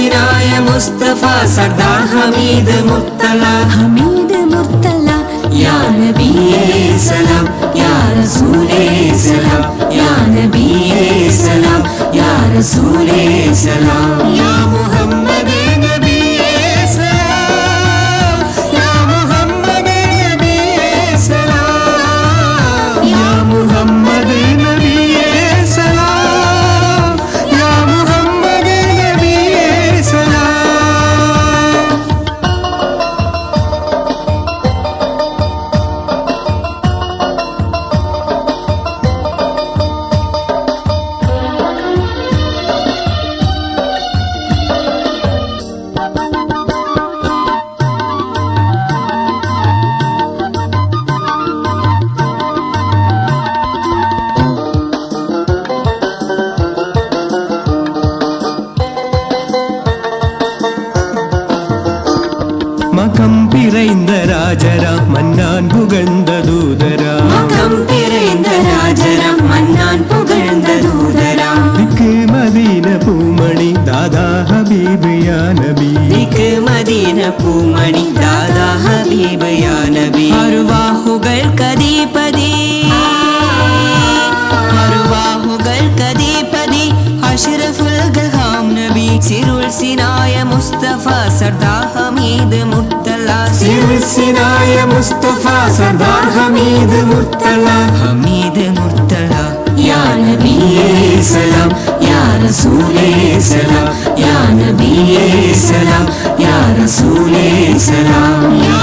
சிராய முஸ்தபா சர்தார் ஹமீது முத்தலா. ஹமீது முத்தலா யா நபியே சலாம் யா ரசூலே சலாம் யா நபியே சலாம் யா ரசூலே சலாம். யா மகம் பிறைந்த ராஜரா மன்னான் புகழ்ந்த தூதரா. மகம் பிறந்த ராஜரம் மன்னான் புகழ்ந்த தூதரா திக்கு மதீன பூமணி தாதா ஹபீபு யா நபி. திக்கு மதீன பூமணி தாதா ஹபீபு யா நபி. அருவாஹுகள் கதிபதி. அருவாஹுகள் கதிபதி அஷ்ரஃபுல் கல்ஹாம் நபி. சிருள் சினாய முஸ்தபா சர்தார் ஹமீது சிருள் சினாய முஸ்தபா சர்தார் ஹமீது முர்த்தலா ஹமீது முர்த்தலா யா நபியே சலாம் யா ரசூலே சலாம் யா நபியே சலாம் யா ரசூலே சலாம் யா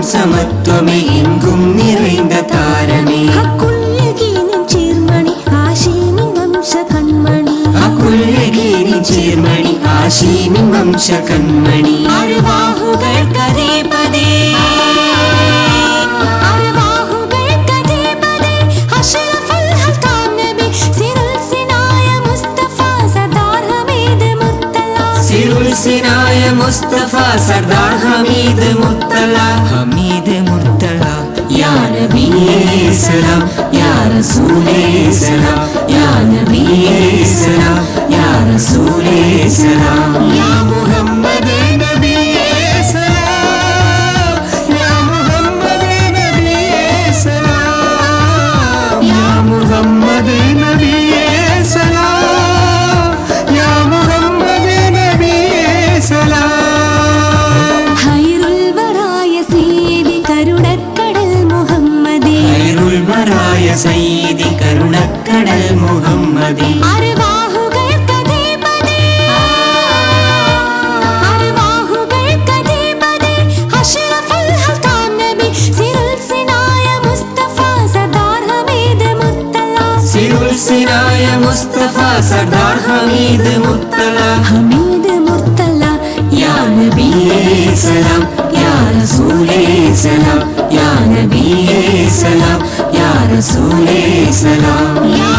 எங்கும் சமத்துவமே எங்கும் நிறைந்த தாரமே. அக்குள்ளகீனின் சீர்மணி ஆஷீமின் வம்ச கண்மணி. அக்குள்ளகீனின் சீர்மணி ஆஷீமின் வம்ச கண்மணி. அருவாகுகள் கதைப்பதே சினாய முஸ்த சர்தார் ஹமீது முத்தலா ஹமீது முத்தலா. யார் சலாம் யார் சூலே சலாம் யார் சலாம் யார் சூலே சலாம் சிராய முஸ்தபா சர்தார் ஹமீது முத்தலா ஹமீது முத்தலா யா நபியே சலாம் யா ரசூலே சலாம் யா நபியே சலாம் யா ரசூலே சலாம் யா